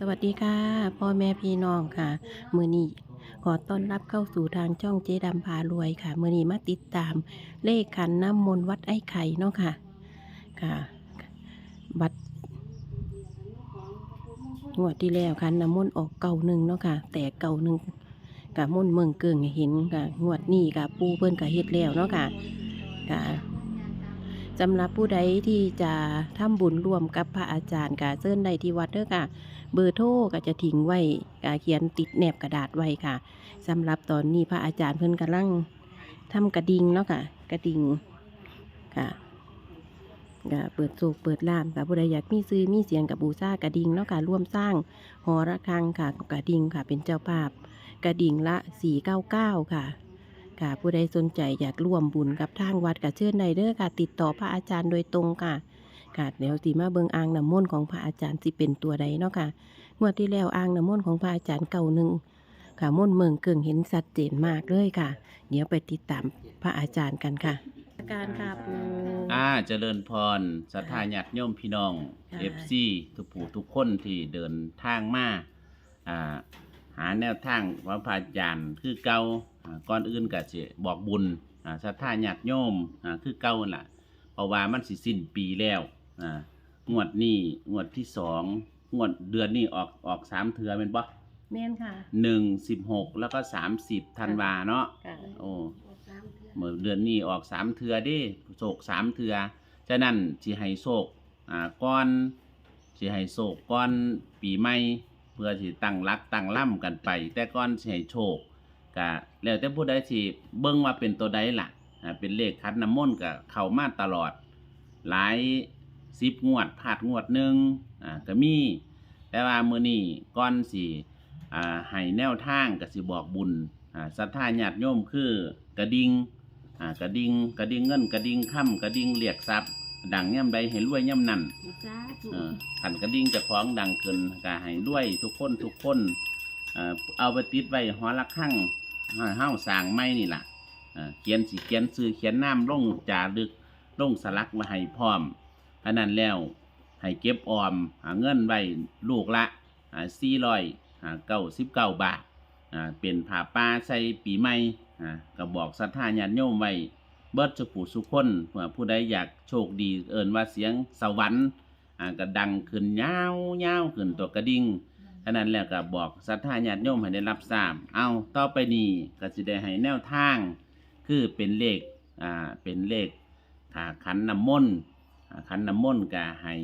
สวัสดีค่ะ พ่อแม่พี่น้องค่ะ มือนี้ขอต้อนรับเข้าสู่ทางช่องเจดำพารวยค่ะ มือนี้มาติดตามเลขขันน้ำมนต์วัดไอ้ไข่เนาะค่ะ ค่ะ บัตรงวดที่แล้วคันน้ำมนต์ออกเก่าหนึ่งเนาะค่ะ แต่เก่าหนึ่งกะมนต์เมืองเกิงเห็นค่ะงวดนี้กะปูเพิ่นกะเฮ็ดแล้วเนาะค่ะค่ะ สำหรับผู้ใดที่จะทำบุญร่วมกับพระอาจารย์กะเชิญได้ที่วัดเด้อค่ะ เบอร์โทรก็จะทิ้งไว้กะเขียนติดแนบกระดาษไว้ค่ะสำหรับตอนนี้พระอาจารย์เพิ่นกำลังทำกระดิ่งเนาะค่ะ กระดิ่งค่ะก็เปิดโศกเปิดล่ามค่ะผู้ใดอยากมีซื้อมีเสียงกับบูชากระดิ่งเนาะค่ะร่วมสร้างหอระฆังค่ะกระดิ่งค่ะเป็นเจ้าภาพ กระดิ่งละ 499 ค่ะ ค่ะ ผู้ใดสนใจอยากร่วมบุญกับทางวัดกับเชิญใดเด้อค่ะ ติดต่อพระอาจารย์โดยตรงค่ะค่ะเดี๋ยวสิมาเบิงอ่างน้ำมนต์ของพระอาจารย์สิเป็นตัวใดเนาะค่ะงวดที่แล้วอ่างน้ำมนต์ของพระอาจารย์เก่าหนึ่งค่ะมนต์เมืองเกิงเห็นชัดเจนมากเลยค่ะ เดี๋ยวไปติดตามพระอาจารย์กันค่ะการค่ะปู อ่าเจริญพรศรัทธาญาติโยมพี่น้องค่ะ เอฟซีทุกผู้ทุกคนที่เดินทางมาอ่าหาแนวทางพระพาจารย์คือเก่าอ่า ก่อนอื่นก็สิบอกบุญอ่าศรัทธาญาติโยมอ่าคือเก่านั่นล่ะ เพราะว่ามันสิสิ้นปีแล้วอ่างวดนี้งวดที่สองงวดเดือนนี้ออกออกสามเทือเป็นปะแม่นค่ะหนึ่งสิบหกแล้วก็สามสิบธันวาเนาะค่ะโอ้เมื่อเดือนนี้ออกสามเทือเดิโศกสามเทือฉะนั้นสิให้โศกอ่าก้อนสิให้โศกก้อนปีใหม่เพื่อสิตั้งรักตั้งล่ำกันไป แต่ก้อนสิให้โชค กะแล้วแต่ผู้ใดสิเบิ่งว่าเป็นตัวใดล่ะอ่าเป็นเลขคัดน้ำมนต์กะเข้ามาตลอด หลายสิบงวดพลาดงวดหนึ่งอ่าก็มี แต่ว่ามื้อนี้ก้อนสิอ่าให้แนวทางก็สิบอกบุญอ่าศรัทธาญาติโยมคือกระดิ่งอ่ากระดิ่งกระดิ่งเงินกระดิ่งค่ำกระดิ่งเรียกทรัพย์ ดังย่ำใดให้รวยย่ำนั่นจ้าถูเออขันกระดิ่งเจะคล้าของดังเกินก็ให้รวยทุกคนทุกคนเอ่อเอาไปติดไว้หอละข้าง ห้าสร้างไม้นี่ล่ะเขียนสีเขียนซื้อเขียนน้ำลงจารึกลงสลักมาให้พร้อมอันนั้นแล้วให้เก็บออมหาเงินไว้ลูกละสี่ร้อยเก้าสิบเก้าบาทเป็นผ้าป่าใส่ปีใหม่อ่าก็บอกศรัทธาญาติโยมไว้เบิดสุผู้สุคนเพื่อผู้ใดอยากโชคดีเอินว่าเสียงสวรรค์ก็ดังขึ้นยาวยาวขึ้นตัวกระดิ่งะนั้นแล้วก็บอกศรัทธาญาติโยมให้ได้รับทราบ เอาต่อไปนี้ก็สิได้ให้แนวทาง คือเป็นเลข อ่า เป็นเลขอ่าขันน้ำมนต์อ่าขันน้ำมนต์ก็ให้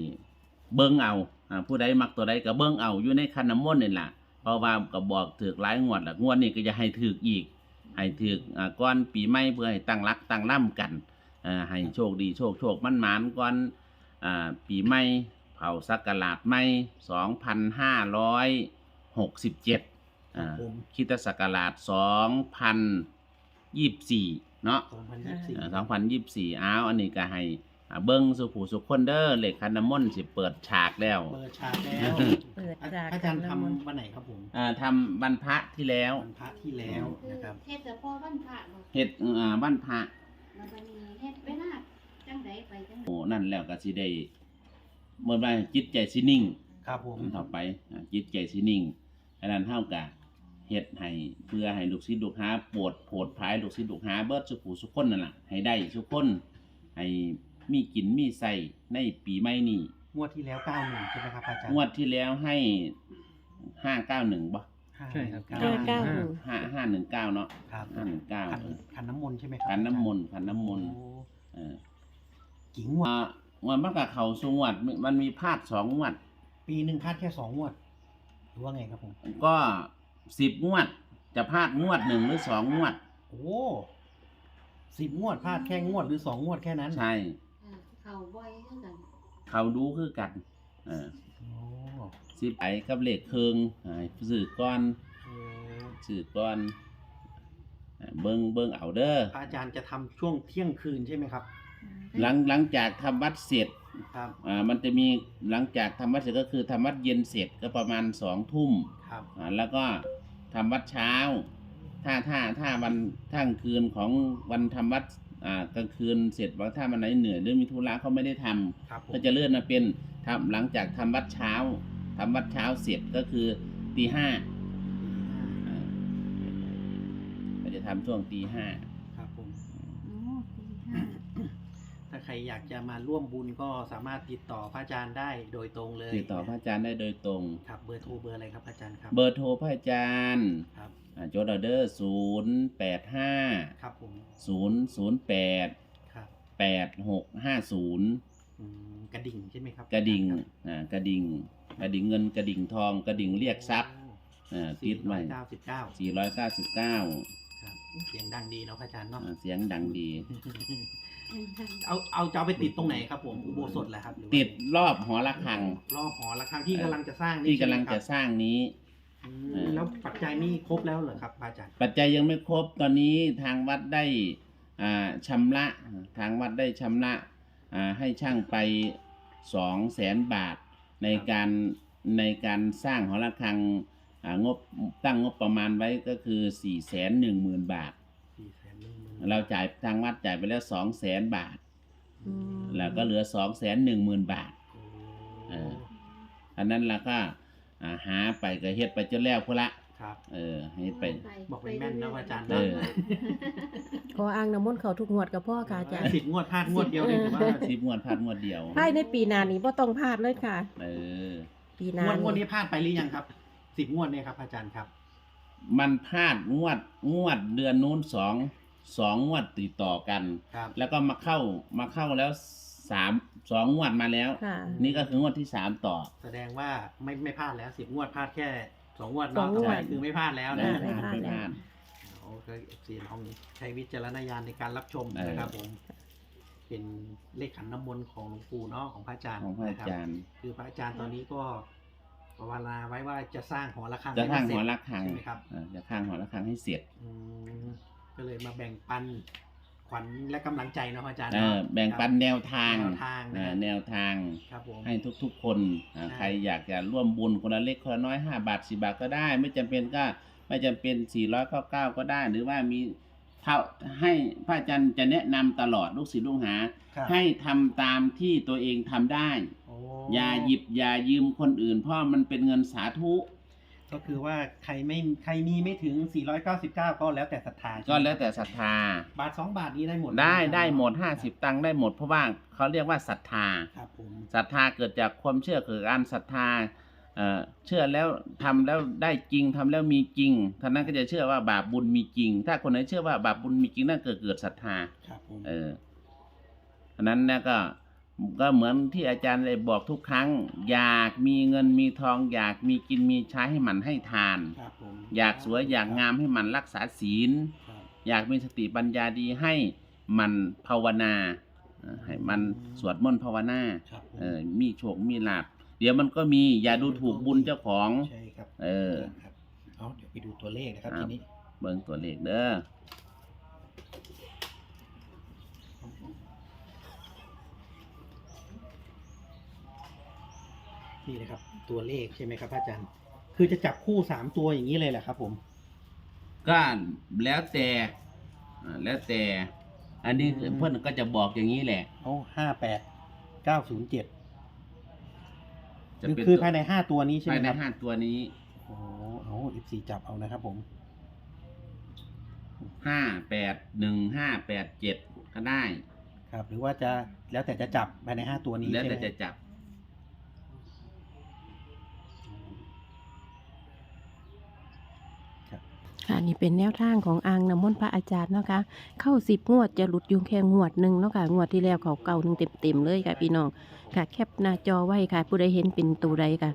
เบิ้งเอาอ่าผู้ใดมักตัวใดก็เบิ้งเอา อยู่ในขันน้ำมนต์นี่แหละเพราะว่าก็บอกถือหลายงวดละงวดนี้ก็จะให้ถืออีก ให้ถืออ่าก้อนปีใหม่เพื่อให้ตั้งรักตั้งร่ำกันอ่าให้โชคดีโชคโชคมันหมานก่อนอ่าปีใหม่ เผาสักกราชใหม่สองพันห้าร้อยหกสิบเจ็ดอ่าคริดศักราชสองพันยี่สิบสี่เนาะ สองพันยี่สิบสี่สองพันยี่สิบสี่อ้าวอันนี้ก็ให้อ่าเบิ้งสุผูสุขคนเด้อเหล็กคันน้ำมนต์สิเปิดฉากแล้วเปิดฉากแล้วเปิดอาจากอาจารย์ขันน้ำมนต์ทำวันไหนครับผมอ่าทำวันพระที่แล้ววันพระที่แล้วนะครับเฮ็ดแต่พอวันพระบ่เฮ็ดอ่าวันพระแล้วบัดนี้เฮ็ดเวลาจังใดไปจังใดโอ้นั่นแล้วก็สิได้ เมื่อไรจิตใจสินิ่งครับผมต่อไปอ่าจิตใจสินิ่งอันนั้นเท่ากับเฮ็ดให้เพื่อให้ลูกศิษย์ลูกหาปวดโผดภายลูกศิษย์ลูกหาเบิดสุขูสุขคนนั่นล่ะให้ได้สุขคนให้มีกินมีใส่ในปีใหม่นี้งวดที่แล้วเก้าหนึ่งใช่ไหมครับอาจารย์งวดที่แล้วให้ห้าเก้าหนึ่งบ่ห้าใช่ครับ เก้าห้าเก้าห้าห้าหนึ่งเก้าเนาะครับห้าหนึ่งเก้าขันขันน้ำมนต์ใช่ไหมครับขันน้ำมนต์ขันน้ำมนต์โอ้เออกี่งวดอ่าง วดมันกับเขาสงวดมันมีพลาดสองงวดปีหนึ่งพลาดแค่สองงวดหรือว่าไงครับผม ก็สิบงวด จะพลาดงวดหนึ่งหรือสองงวด โอ้สิบงวดพลาดแค่งวดหรือสองงวดแค่นั้นใช่ อ่าเข้าบ่อยคือกันเขาดูคือกันเออโอ้สิไปกับเลขเคืองให้สื่อก้อนโอ้สื่อก้อนเอ่อเบิ้งเบิ้งเอาเด้อ พระอาจารย์จะทำช่วงเที่ยงคืนใช่ไหมครับ หลังหลังจากทำวัดเสร็จครับอ่ามันจะมีหลังจากทำวัดเสร็จก็คือทำวัดเย็นเสร็จก็ประมาณสองทุ่มครับอ่าแล้วก็ทำวัดเช้า ถ้าถ้าถ้าวันทั้งคืนของวันทำวัดอ่ากลางคืนเสร็จว่าถ้ามันไหนเหนื่อยหรือมีธุระเขาไม่ได้ทำ ครับผมก็จะเลื่อนมาเป็นทำหลังจากทำวัดเช้าทำวัดเช้าเสร็จก็คือตีห้าอ่าก็จะทำช่วงตีห้า ครับผม โอ้ตีห้า ถ้าใค รอยากจะมาร่วมบุญก็สามารถติดต่อพระอาจารย์ได้โดยตรงเลยติดต่อพระอาจารย์ได้โดยตรง ครับเบอร์โทรเบอร์อะไรครับพระอาจารย์ครับ เบอร์โทรพระอาจารย์ครับอ่าโจดออเดอร์ศูนย์แปดห้าครับผมศูนย์ศูนย์แปดครับแปดหกห้าศูนย์อืมกระดิ่งใช่ไหมครับกระดิ่งครับอ่ากระดิ่งกระดิ่งเงินกระดิ่งทองกระดิ่งเรียกทรัพย์อ่าติดไว้เก้าสิบเก้าสี่ร้อยเก้าสิบเก้าครับ เสียงดังดีเนาะพระอาจารย์เนาะเสียงดังดี เอาเอาจะเอาไปติดตรงไหนครับผมอุโบสถเหรอครับหรือว่าติดรอบหอระฆัง รอบหอระฆังที่กำลังจะสร้างนี่ที่กำลังใช่จะไหมครับสร้างนี้ อืมเออแล้วปัจจัยนี่ครบแล้วเหรอครับพระอาจารย์ปัจจัยยังไม่ครบตอนนี้ทางวัดได้อ่าชำระทางวัดได้ชำระอ่าให้ช่างไปสองแสนบาทในการในการสร้างหอระฆัง อ่างบตั้งงบประมาณไว้ก็คือ4ี่แสนหนึ่งหมื่นบาท สี่แสนหนึ่งหมื่นเราจ่ายทางวัดจ่ายไปแล้วสองแสนบาท อืม แล้วก็เหลือสองแสนหนึ่งหมื่นบาทโอ้เออ อันนั้นเราก็อ่าหาไปก็เฮ็ดไปจนแล้วพุ่นละ ครับ เออให้ไป บอกเป็นแม่นนะอาจารย์เออ ขออ้างน้ำมนต์เขาทุกงวดกับพ่อค่ะอาจารย์สิบงวดพลาดงวดเดียวเลยถือว่าสิบงวดพลาดงวดเดียว ภายในปีหน้านี้บ่ต้องพลาดเลยค่ะ เออ ปีหน้างวดงวดนี้พลาดไปหรือยังครับ สิบงวดเนี่ยครับอาจารย์ครับ มันพลาดงวดงวดเดือนนู้นสองสองงวดติดต่อกัน ครับ แล้วก็มาเข้ามาเข้าแล้วสามสองงวดมาแล้ว ค่ะนี่ก็คืองวดที่สามต่อ แสดงว่าไม่ไม่พลาดแล้วสิบงวดพลาดแค่สองงวดสอเนาะงงวด ต่อไปคือไม่พลาดแล้วนะนะไม่พลาดไม่พลาดโอเคเอฟซีลองใช้วิจารณญาณในการรับชมเออนะครับผม เป็นเลขขันน้ำมนต์ของหลวงปู่เนาะของพระอาจารย์ของพระอานะคบจารย์ คือพระอาจารย์ตอนนี้ก็ ภาวนาไว้ว่าจะสร้างหอระฆังจะข้างให้หอมันเสระฆังใช่ไหมครับเออจะข้างหอระฆังให้เสร็จอืมก็เลยมาแบ่งปันขวัญและกำลังใจเนาะอาจารย์เอเนาะอแบ่งปันแนวทางแนวทางนะเออแนวทางครับผมให้ทุกๆ คนอ่าใช่ใครอยากจะร่วมบุญคนละเล็กคนละน้อยห้าบาทสิบาทก็ได้ ไม่จำเป็นก็ไม่จำเป็นสี่ร้อยเก้าเก้าก็ได้ หรือว่ามีเท่าให้พระอาจารย์จะแนะนำตลอดลูกศิษย์ลูกหาครับให้ทำตามที่ตัวเองทำได้โอ้อย่าหยิบอย่ายืมคนอื่น เพราะมันเป็นเงินสาธุ ก็คือว่าใครไม่ใครมีไม่ถึง 499 ก็แล้วแต่ศรัทธาก็แล้วแต่ศรัทธา บาทสองบาทนี้ได้หมดได้นะครับได้หมดห้าสิบตังค์ได้หมดเพราะว่าเขาเรียกว่าศรัทธาครับผมศรัทธาเกิดจากความเชื่อเกิดการศรัทธาเอ่อเชื่อแล้วทำแล้วได้จริงทำแล้วมีจริงท่านนั้นก็จะเชื่อว่าบาปบุญมีจริง ถ้าคนไหนเชื่อว่าบาปบุญมีจริงนั่นเกิดเกิดศรัทธาครับผมเอออันนั้นนะก็ ก็เหมือนที่อาจารย์ได้บอกทุกครั้ง อยากมีเงินมีทอง อยากมีกินมีใช้ให้มันให้ทาน ครับผมอยากสวยอยากงามให้มันรักษาศีล ครับอยากมีสติปัญญาดีให้มันภาวนาเออให้มันสวดมนต์ภาวนาครับผมเออมีโชคมีลาบเดี๋ยวมันก็มีอย่าดูถูกบุญเจ้าของ ใช่ครับเออ ครับเอาเดี๋ยวไปดูตัวเลขนะครับครับทีนี้ เบิ่งตัวเลขเด้อ นี่นะครับ ตัวเลขใช่ไหมครับพระอาจารย์ คือจะจับคู่สามตัวอย่างนี้เลยแหละครับ ผมก็แล้วแต่อ่าแล้วแต่ อันนี้อืมเพื่อนก็จะบอกอย่างนี้แหละ เอาห้าแปดเก้าศูนย์เจ็ดจะเป็นคือตัวภายในห้าตัวนี้ใช่ไหภามยในครับห้าตัวนี้โอ้เอาเอฟซีจับเอานะครับ ผมห้าแปดหนึ่งห้าแปดเจ็ดก็ได้ ครับ หรือว่าจะแล้วแต่จะจับภายในห้าตัวนี้แล้วใช่ไหแต่มจะจับ ค่ะนี่เป็นแนวทางของอ่างน้ำมนต์พระอาจารย์เนาะค่ะเข้าสิบงวดจะหลุดอยุงแค่งวดหนึ่งเนาะค่ะงวดที่แล้วเขาเก่าหนึ่งเต็มๆเลยค่ะพี่น้องค่ะ แคปหน้าจอไว้ค่ะ ผู้ใดเห็นเป็นตัวใดค่ะ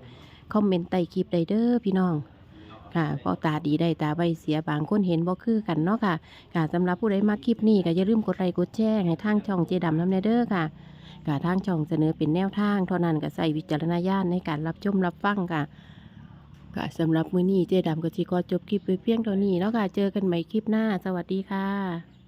คอมเมนต์ใต้คลิปใดเด้อพี่น้องค่ะเพราะตาดีได้ตาใบเสียบางคนเห็นบ่คือกันเนาะค่ะค่ะสำหรับผู้ใดมาคลิปนี้ก็อย่าลืมกดไลค์กดแชร์ให้ทางช่องเจดำน้ำแนเด้อค่ะค่ะทางช่องเสนอเป็นแนวทางเท่านั้นก็ใส่วิจารณญาณในการรับชมรับฟังค่ะ ค่ะสำหรับมื้อนี้เจ๊ดำกับชีกอจบคลิปไปเพียงเท่านี้แล้วค่ะ เจอกันใหม่คลิปหน้า สวัสดีค่ะ